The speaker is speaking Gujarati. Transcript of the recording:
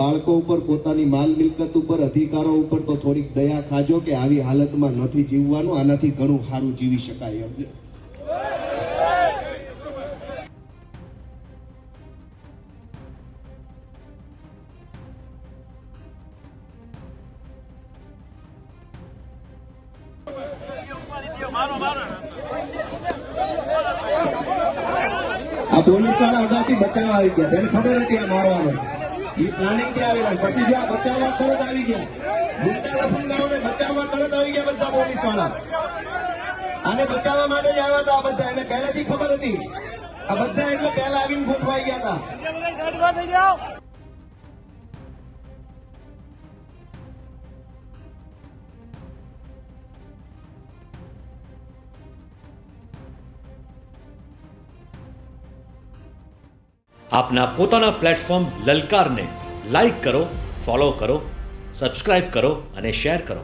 બાળકો ઉપર, પોતાની માલ મિલકત ઉપર, અધિકારો ઉપર તો થોડીક દયા ખાજો કે આવી હાલતમાં નથી જીવવાનું, આનાથી ઘણું સારું જીવી શકાય એમ. આ પોલીસવાળા અગાઉથી બચાવવા આવી ગયા. તેને ખબર હતી આ મારવાનો? એ પ્લાનિંગથી આવેલા પછી જો બચાવવા તરત આવી ગયા ગુંડા લફંગાઓને બચાવવા તરત આવી ગયા બધા પોલીસવાળા આને બચાવવા માટે જ આવ્યા હતા આ બધા. એને પહેલાથી ખબર હતી. આ બધા એટલે પહેલા આવીને ગોઠવાઈ ગયા હતા. આપના પોતાના પ્લેટફોર્મ લલકારને લાઈક કરો ફોલો કરો સબસ્ક્રાઇબ કરો અને શેર કરો.